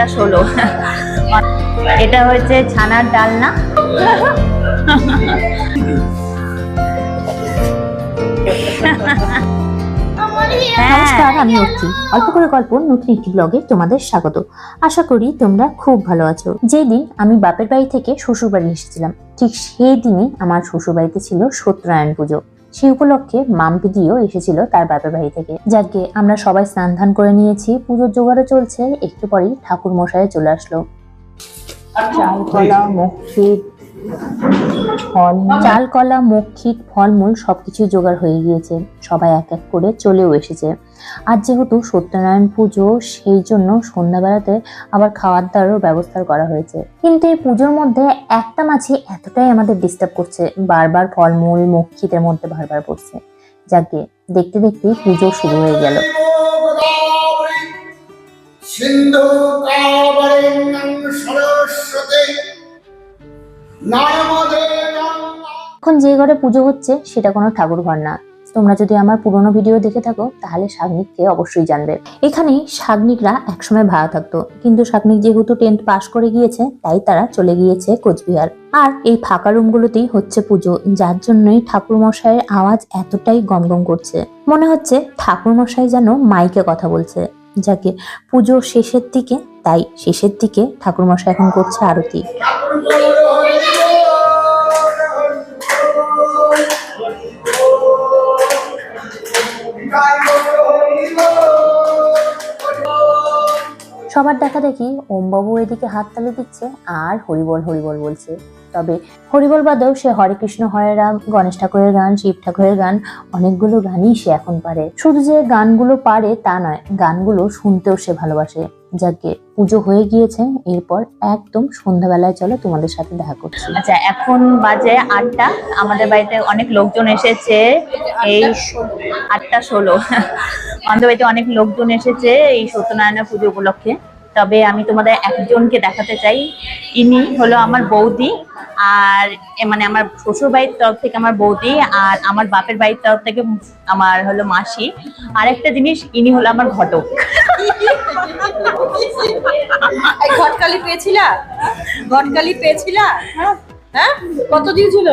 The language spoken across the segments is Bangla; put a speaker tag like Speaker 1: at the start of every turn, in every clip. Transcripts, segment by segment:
Speaker 1: আটটা ষোলো। এটা হয়েছে ছানার ডালনা। হ্যাঁ
Speaker 2: নমস্কার আমি অর্থি অল্প করে গল্প নতুন একটি ব্লগে তোমাদের স্বাগত। আশা করি তোমরা খুব ভালো আছো। যেই দিন আমি বাপের বাড়ি থেকে শ্বশুর বাড়ি এসেছিলাম ঠিক সেই দিনই আমার শ্বশুর বাড়িতে ছিল সত্যনারায়ণ পুজো। সেই উপলক্ষে মামপিদিও এসেছিল তার বাপের বাড়ি থেকে যাকে আমরা সবাই স্নান ধান করে নিয়েছি পুজোর জোগাড়ও চলছে একটু পরেই ঠাকুর মশাই চলে আসলো। চাল কলা মক্ষিত ফল, চাল, কলা মক্ষিত ফলমূল সবকিছুই জোগাড় হয়ে গিয়েছে। সবাই এক এক করে চলেও এসেছে। আর যেহেতু সত্যনারায়ণ পুজো, সেই জন্য সন্ধ্যাবেলাতে আবার খাওয়ার দাওয়ারও ব্যবস্থা করা হয়েছে। কিন্তু এই পুজোর মধ্যে একটা মাছি এতটাই আমাদের ডিস্টার্ব করছে। বারবার ফলমূল মক্ষিতের মধ্যে বারবার পড়ছে। যাকে দেখতে দেখতেই পুজো শুরু হয়ে গেল।
Speaker 3: সিন্ধু
Speaker 2: এখন যে ঘরে পুজো হচ্ছে, সেটা কোনো ঠাকুর ঘর না। তোমরা যদি আমার পুরোনো ভিডিও দেখে থাকো, তাহলে শাগনিককে অবশ্যই জানবে। এখানে শাগনিকরা একসময় ভাড়া থাকতো, কিন্তু শাগনিক যেহেতু টেন্ট পাস করে গিয়েছে, তাই তারা চলে গিয়েছে কোচবিহার। আর এই ফাঁকা রুমগুলোতেই হচ্ছে পুজো, যার জন্যই ঠাকুর মশাইয়ের আওয়াজ এতটাই গমগম করছে। মনে হচ্ছে ঠাকুর মশাই যেন মাইকে কথা বলছে। যাকে পুজো শেষের দিকে, তাই শেষের দিকে ঠাকুর মশাই এখন করছে আরতি। সবার দেখা দেখি ওমবাবু এদিকে হাততালি দিচ্ছে আর হরিবল হরিবল বলছে। তবে হরিবল বাদেও সে হরে কৃষ্ণ, হরে রাম, গণেশ ঠাকুরের গান, শিব ঠাকুরের গান, অনেকগুলো গানই সে এখন পারে। শুধু যে গানগুলো পারে তা নয়, গানগুলো শুনতেও সে ভালোবাসে। যাকে পুজো হয়ে গিয়েছে, এরপর একদম সন্ধ্যাবেলায় চলো তোমাদের সাথে দেখা করছি।
Speaker 1: আচ্ছা এখন বাজে আটটা। আমাদের বাড়িতে অনেক লোকজন এসেছে। এই আটটা ষোলো। আমাদের বাড়িতে অনেক লোকজন এসেছে এই সত্যনারায়ণ পুজো উপলক্ষে। তবে আমি তোমাদের একজনকে দেখাতে চাই। ইনি হলো আমার বৌদি আর মানে আমার শ্বশুর বাড়ির তরফ থেকে আমার বৌদি আর আমার বাপের বাড়ির তরফ থেকে আমার হলো মাসি। আর একটা জিনিস, ইনি হলো আমার ঘটক।
Speaker 4: ঘটকালি পেয়েছিলা? ঘটকালি পেয়েছিলা? হ্যাঁ? কত দিয়েছিল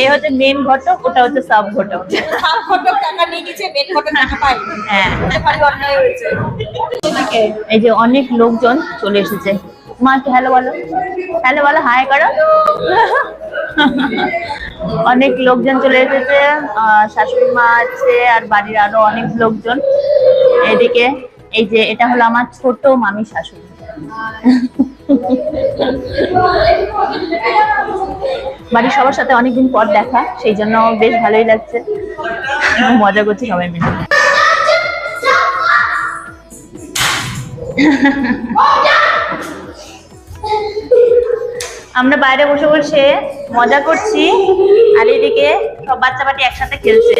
Speaker 1: এ হচ্ছে মেন ঘটক ওটা হচ্ছে সাব ঘটক।
Speaker 4: সাত ঘটক টাকা নিয়ে গেছে মেন ঘটক টাকা পাইনি
Speaker 1: হ্যাঁ। এই যে অনেক লোকজন চলে এসেছে। মাকে হ্যালো বলো। হ্যালো বলো হাই করো। অনেক লোকজন চলে এসেছে শাশুড়ি মা আছে আর বাড়ির আরও অনেক লোকজন। এদিকে এই যে এটা হলো আমার ছোট মামি শাশুড়ি। বাড়ির সবার সাথে অনেকদিন পর দেখা, সেই জন্য বেশ ভালোই লাগছে। মজা করছি সবাই মিলে। আমরা বাইরে বসে বসে মজা করছি, আর এদিকে সব বাচ্চা বাটি একসাথে খেলছে।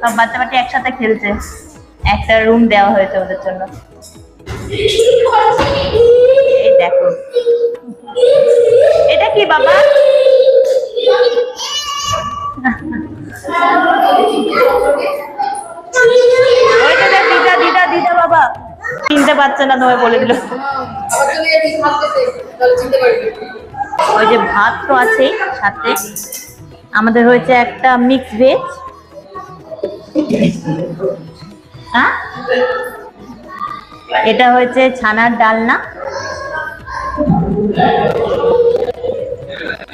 Speaker 1: সব বাচ্চা বাটি একসাথে খেলছে। একটা রুম দেওয়া হয়েছে ওদের জন্য। এই দেখো। এটা কি বাবা? ওইটা দিদা দিদা দিদা বাবা। চিনতে পারছে না, তোমায় বলে দিল। ওই যে ভাত তো আছেই সাথে। আমাদের হয়েছে একটা মিক্স ভেজ হ্যাঁ? এটা হয়েছে ছানার ডালনা।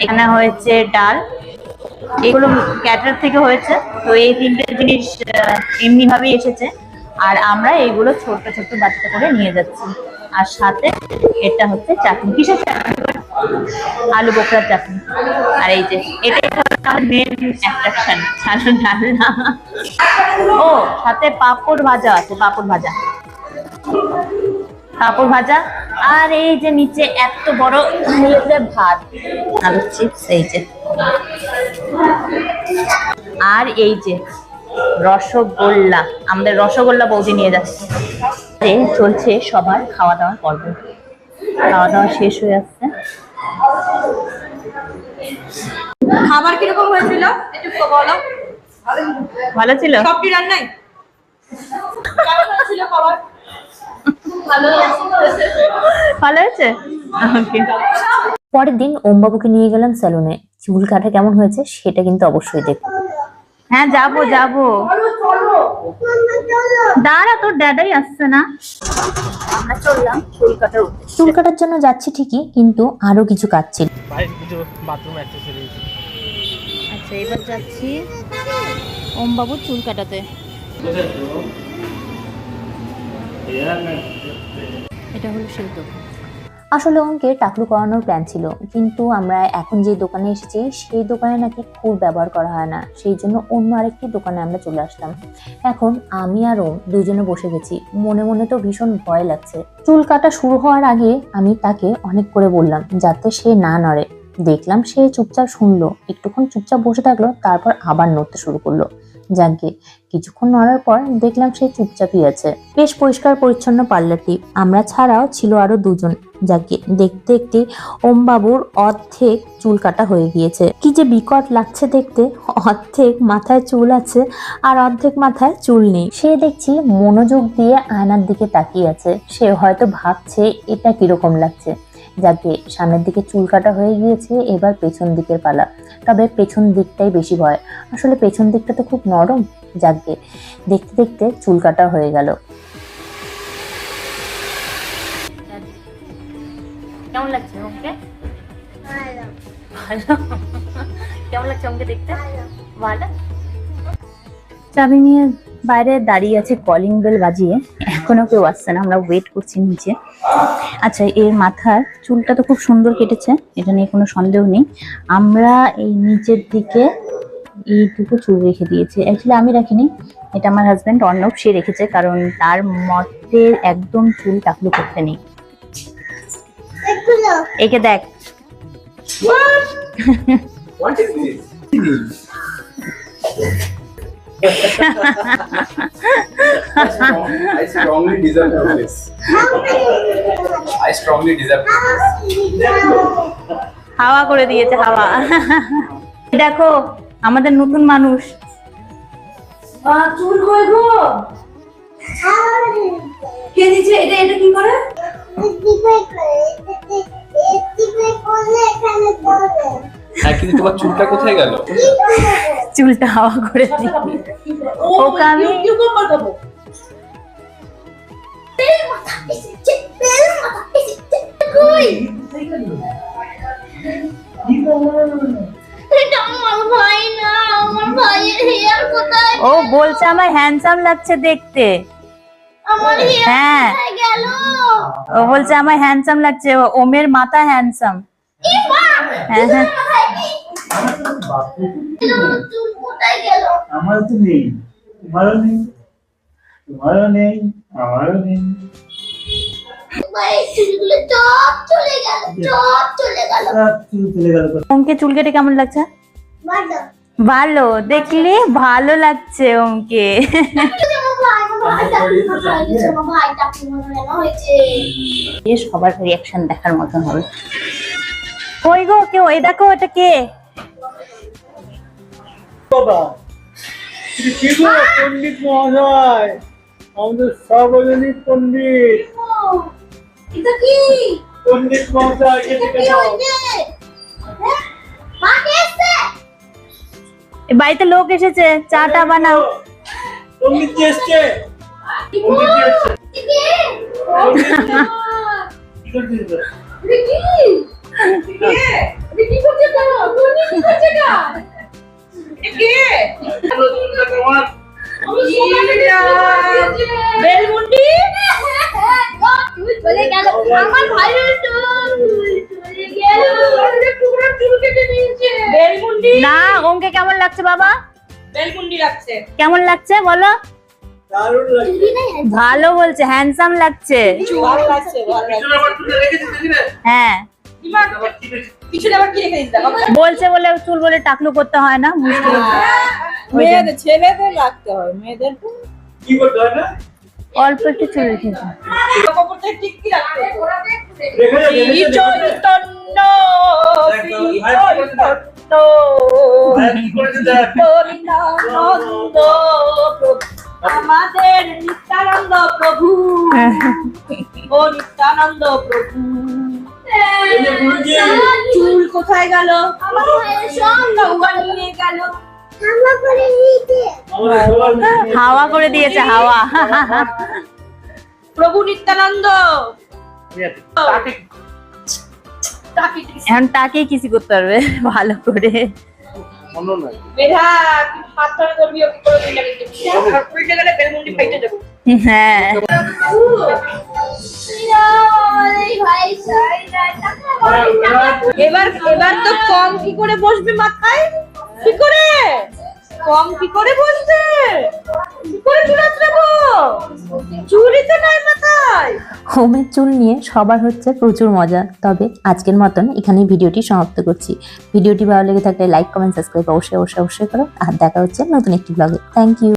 Speaker 1: এখানে হয়েছে ডাল। এগুলো ক্যাটার থেকে হয়েছে। তো এই তিনটে জিনিস এমনি ভাবেই এসেছে। আর আমরা এইগুলো ছোট ছোট বাচ্চা করে নিয়ে যাচ্ছি। আর সাথে এটা হচ্ছে চাটনি। কিসের চাটনি? আলু বোকরার চাটনি। আর এই যে, এটাই মেন অ্যাট্রাকশন ছানা ডালনা। ও, সাথে পাঁপড় ভাজা আছে, পাঁপড় ভাজা। পাঁপড় ভাজা আর এই যে নিচে এত বড় ভাত আলুর চিপস এই যে। আর এই যে রসগোল্লা আমাদের রসগোল্লা বৌদি নিয়ে যাচ্ছে। চলছে সবার খাওয়া দাওয়ার পর্ব। খাওয়া দাওয়া শেষ হয়ে যাচ্ছে
Speaker 4: খাবার কীরকম হয়েছিল? একটু বলো।
Speaker 1: ভালো ছিল?
Speaker 4: সবটি রান্নাই? ছিল খাবার?
Speaker 1: ভালো হয়েছে?
Speaker 2: পরের দিন ওমবাবুকে নিয়ে গেলাম স্যালুনে। চুল কাটা কেমন হয়েছে সেটা কিন্তু অবশ্যই দেখো
Speaker 1: হ্যাঁ যাব যাব। দাঁড়া তোর ড্যাডাই আসছে না। আমরা চললাম চুল কাটার
Speaker 2: চুল কাটার জন্য যাচ্ছি ঠিকই কিন্তু আরও কিছু কাজ ছিল।
Speaker 5: কিছু বাথরুম অ্যাক্সেসরিজ
Speaker 1: আচ্ছা এবার যাচ্ছি ওম বাবুর চুল কাটাতে। এটা হলো সেই দোকান
Speaker 2: আসলে ওকে টাকলু করানোর প্ল্যান ছিল, কিন্তু আমরা এখন যে দোকানে এসেছি, সেই দোকানে নাকি খুব ব্যবহার করা হয় না, সেই জন্য অন্য আরেকটি দোকানে আমরা চলে আসলাম। এখন আমি আর ওম দুজনে বসে গেছি, মনে মনে তো ভীষণ ভয় লাগছে। চুল কাটা শুরু হওয়ার আগে আমি তাকে অনেক করে বললাম, যাতে সে না নড়ে। দেখলাম সে চুপচাপ শুনলো, একটুক্ষণ চুপচাপ বসে থাকল, তারপর আবার নড়তে শুরু করল। যাকে কিছুক্ষণ নড়ার পর দেখলাম সে চুপচাপই আছে। বেশ পরিষ্কার পরিচ্ছন্ন পার্লারটি। আমরা ছাড়াও ছিল আরও দুজন। যাকে দেখতে দেখতে ওমবাবুর অর্ধেক চুল কাটা হয়ে গিয়েছে। কি যে বিকট লাগছে দেখতে। অর্ধেক মাথায় চুল আছে আর অর্ধেক মাথায় চুল নেই। সে দেখছি মনোযোগ দিয়ে আয়নার দিকে তাকিয়ে আছে। সে হয়তো ভাবছে, এটা কীরকম লাগছে? যাকে সামনের দিকে চুল কাটা হয়ে গিয়েছে, এবার পেছন দিকের পালা। তবে পেছন দিকটাই বেশি ভয়। আসলে পেছন দিকটা তো খুব নরম যাকে দেখতে দেখতে চুল কাটা হয়ে গেল।
Speaker 1: কেমন লাগছে ওকে ভালো। কেমন লাগছে ওকে দেখতে? ভালো। চাবি নিয়ে বাইরে দাঁড়িয়ে আছে কলিং বেল বাজিয়ে। এখনও কেউ আসছে না, আমরা ওয়েট করছি নিচে। আচ্ছা এর মাথার চুলটা তো খুব সুন্দর কেটেছে, এটা নিয়ে কোনো সন্দেহ নেই। আমরা এই নিচের দিকে এইটুকু চুল রেখে দিয়েছি। অ্যাকচুয়ালি আমি রাখিনি, এটা আমার হাজব্যান্ড অর্ণব, সে রেখেছে, কারণ তার মতে একদম চুল টাকলু করতে নেই। একে দেখ।
Speaker 5: What is this? I strongly deserve this. I strongly deserve this.
Speaker 1: হাওয়া করে দিয়েছে হাওয়া। দেখো আমাদের নতুন মানুষ।
Speaker 4: চুল কই গো? কে দিচ্ছে? এটা এটা কি করে?
Speaker 5: হ্যাঁ কিন্তু তোমার চুলটা কোথায় গেল?
Speaker 1: চুলটা হাওয়া করে ওকে আমি- ও বলছে আমার হ্যান্ডসাম লাগছে দেখতে। হ্যাঁ। ও বলছে আমার হ্যান্ডসাম লাগছে ওমের মাথা হ্যান্ডসাম হ্যাঁ হ্যাঁ।
Speaker 6: আমারও তো নেই। তোমারও নেই। তোমারও নেই। আমারও নেই।
Speaker 7: চপ চলে গেল চপ চলে গেল।
Speaker 6: সব চুল
Speaker 1: ওমকে চুল কেটে কেমন লাগছে?
Speaker 7: ভালো।
Speaker 1: ভালো দেখলে ভালো লাগছে ওমকে সবার রিয়াকশন দেখার মতন হবে। কই গো কেউ এই দেখো এটা কে
Speaker 6: বাবা এটা কি গো পণ্ডিত মহাশয় আমাদের সর্বজনীন পণ্ডিত
Speaker 7: এটা কি
Speaker 6: পণ্ডিত মহাশয় কে
Speaker 7: এটা
Speaker 6: দিকে
Speaker 7: কি
Speaker 6: দাও
Speaker 7: হয়েছে হ্যাঁ? মা কে এসছে?
Speaker 1: এ বাড়িতে লোক এসেছে? চাটা বানাও
Speaker 6: পণ্ডিত কে এসছে? পণ্ডিত কে? এসছে?
Speaker 7: আমার ভাইয়ের চলে গেল
Speaker 4: টুকরো চুল কেটে নিয়েছে
Speaker 1: না ওমকে কেমন লাগছে। বাবা
Speaker 4: বেলমুন্ডি লাগছে
Speaker 1: কেমন লাগছে। বলো ভালো বলছে হ্যান্ডসাম লাগছে হ্যাঁ। বলছে বলে চুল বলে টাকলু করতে হয় না মুশকিল।
Speaker 4: মেয়েদের ছেলেদের লাগতে হয় মেয়েদের
Speaker 6: কি করতে হয় না?
Speaker 1: অল্প একটু চুল রেখেছে
Speaker 4: আমাদের নিত্যানন্দ প্রভু। ও নিত্যানন্দ প্রভু। চুল কোথায় গেল?
Speaker 1: হাওয়া করে দিয়েছে হাওয়া।
Speaker 4: প্রভু নিত্যানন্দ।
Speaker 6: তাকে
Speaker 4: তাকে
Speaker 1: তাকেই কিছু করতে পারবে ভালো করে।
Speaker 6: মনে নাই।
Speaker 4: মেধা ধরে ধরবি ওকে করে দিলে কিন্তু। আর উল্টে গেলে বেলমুন্ডি ফাইটে যাবে।
Speaker 1: হ্যাঁ।
Speaker 4: এবার এবার তো কম কি করে বসবে মাথায়? কি করে? কম কি করে বসবে? কি করে চুল আঁচড়াবো? চুলই তো নাই মাথায়।
Speaker 2: হোমের চুল নিয়ে সবার হচ্ছে প্রচুর মজা। তবে আজকের মতন এখানে ভিডিওটি সমাপ্ত করছি। ভিডিওটি ভালো লেগে থাকলে লাইক কমেন্ট সাবস্ক্রাইব অবশ্যই অবশ্যই অবশ্যই করো। আর দেখা হচ্ছে নতুন একটি ব্লগে থ্যাংক ইউ